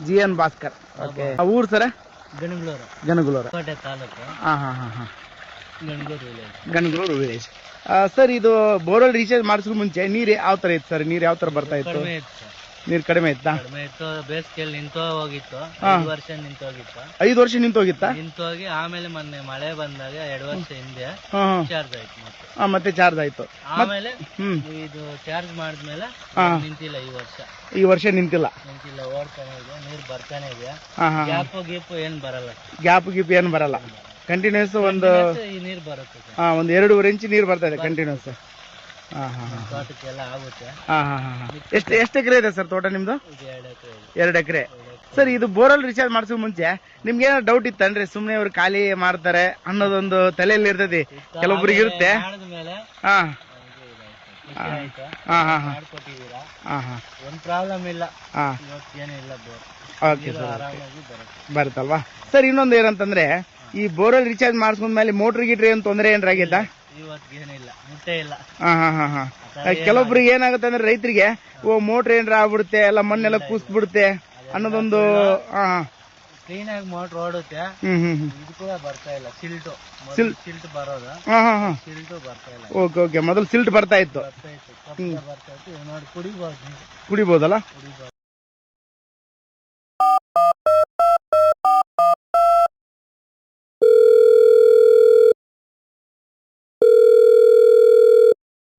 G. N Bhaskar. Okay. ಊರು ಸರ? ಗಣಗಳೂರು. ಗನಗುಲೂರು ಕೋಟೆ ತಾಲೂಕು. ಹಾಂ ಹಾಂ ಹಾಂ ಹಾಂ. Ganagaluru village Ganaguluru village sir ಇದು ಬೋರ್ವೆಲ್ ರೀಚಾರ್ಜ್ ಮಾಡಿಸೋ ಮುಂಚೆ ನೀರು ಯಾವ ಥರ ಇತ್ತು ಸರ್? ನೀರು ಯಾವ ಥರ ಬರ್ತಾ ಇತ್ತು? ನೀರು ಕಡಿಮೆ ಇತ್ತಾ? ಕಡಿಮೆ ಇತ್ತು ಬೇಸಿಗೆಯಲ್ಲಿ ನಿಂತು ಹೋಗಿತ್ತು. ಹಾ. ಐದು ವರ್ಷ ನಿಂತು ಹೋಗಿತ್ತು. ಐದು ವರ್ಷ ನಿಂತು ಹೋಗಿತ್ತಾ? ನಿಂತು ಹೋಗಿ ಆಮೇಲೆ ಮೊನ್ನೆ ಮಳೆ ಬಂದಾಗ ಎರಡು ವರ್ಷ ಹಿಂದೆ ಹಾಂ ಹಾಂ. ಚಾರ್ಜ್ ಆಯ್ತು ಮತ್ತೆ. ಹಾಂ ಮತ್ತೆ ಚಾರ್ಜ್ ಆಯ್ತು. ಆಮೇಲೆ ಹ್ಮ್. ಇದು ಚಾರ್ಜ್ ಮಾಡಿದ್ಮೇಲೆ ಹಾ. ನಿಂತಿಲ್ಲ ಈ ವರ್ಷ. ಈ ವರ್ಷ ನಿಂತಿಲ್ಲ. ನಿಂತಿಲ್ಲ ಓಡ್ತಾನೆ ಇದೆ ನೀರ್ ಬರ್ತಾನೆ ಇದೆ. ಹಾಂ ಹಾಂ ಗ್ಯಾಪ್ ಗೀಪು ಏನ್ ಬರಲ್ಲ. ಗ್ಯಾಪ್ ಗಿಪ್ ಏನ್ ಬರಲ್ಲ. ಕಂಟಿನ್ಯೂಸ್ ಒಂದು ಈ ನೀರ್ ಬರುತ್ತೆ. ಹಾಂ ಒಂದು ಎರಡೂವರೆ ಇಂಚ್ ನೀರು ಬರ್ತಾ ಇದೆ ಕಂಟಿನ್ಯೂಸ್ ಹಾಂ ಹಾಂ ಹಾಂ ತೋಟಕ್ಕೆಲ್ಲ ಆಗುತ್ತೆ. ಎಷ್ಟು ಎಷ್ಟು ಎಕರೆ ಇದೆ ಸರ್ ತೋಟ ನಿಮ್ಮದು ಇದು ಎರಡು ಎಕರೆ ಇದೆ. ಎರಡು ಎಕರೆ. ಸರ್ ಇದು ಬೋರ್ವೆಲ್ ರಿಚಾರ್ಜ್ ಮಾಡಿಸೋ ಮುಂಚೆ ನಿಮ್ಗೆ ಏನೋ ಡೌಟ್ ಇತ್ತನ್ರಿ ಸುಮ್ಮನೆ ಅವ್ರು ಖಾಲಿ ಮಾಡ್ತಾರೆ ಅನ್ನೋದೊಂದು ತಲೆಯಲ್ಲಿ ಇರ್ತೈತಿ ಕೆಲವೊಬ್ರಿಗೆ ಇರುತ್ತೆ. ಮಾಡಿದ್ಮೇಲೆ ಹಾ. ಇದು ಇದಾಯ್ತು. ಖುಷಿ ಆಯ್ತು. ಹಾ ಹಾ. ಹಾ ಮಾಡ್ಕೊಟ್ಟಿದ್ದೀರಾ? ಹಾ ಹಾ. ಒಂದ್ ಪ್ರಾಬ್ಲಮ್ ಇಲ್ಲ. ಹಾ. ಇವತ್ತು ಏನಿಲ್ಲ ಬೋರ್. ಓಕೆ ಸರ್ ಆರಾಮಾಗಿ ಬರುತ್ತೆ. ಬರುತ್ತಲ್ವಾ? ಸರ್ ಇನ್ನೊಂದು ಏನಂತಂದ್ರೆ ಈ ಬೋರ್ವೆಲ್ ರಿಚಾರ್ಜ್ ಮಾಡಿಸ್ಕೊಂಡ್ಮೇಲೆ ಮೋಟ್ರ್ ಗಿಟ್ರಿ ಏನು ತೊಂದರೆ ಏನ್ರ ಆಗೈತಾ ಮುಟ್ಟೆ ಇಲ್ಲ. ಕೆಲವೊಬ್ರಿಗೆ ಏನಾಗುತ್ತೆ ಅಂದ್ರೆ ರೈತರಿಗೆ ಓ ಮೋಟ್ರ್ ಏನಾರ ಆಗ್ಬಿಡುತ್ತೆ ಎಲ್ಲ ಮಣ್ಣೆಲ್ಲ ಕೂಸ್ಬಿಡುತ್ತೆ ಅನ್ನೋದೊಂದು ಹಾ ಹಾ. ಕ್ಲೀನ್ ಆಗಿ ಮೋಟ್ರ್ ಓಡುತ್ತೆ. ಇದು ಕೂಡ ಬರ್ತಾ ಇಲ್ಲ ಸಿಲ್ಟು ಸಿಲ್ಟ್ ಬರೋದು. ಸಿಲ್ಟು ಬರ್ತಾ ಇಲ್ಲ. Okay okay. ಮೊದಲು ಸಿಲ್ಟ್ ಬರ್ತಾ ಇತ್ತು. ಬರ್ತಾ ಇತ್ತು ನೋಡಿ ಕುಡಿಬೋದಲ್ಲ? ಕುಡಿಬೋದು.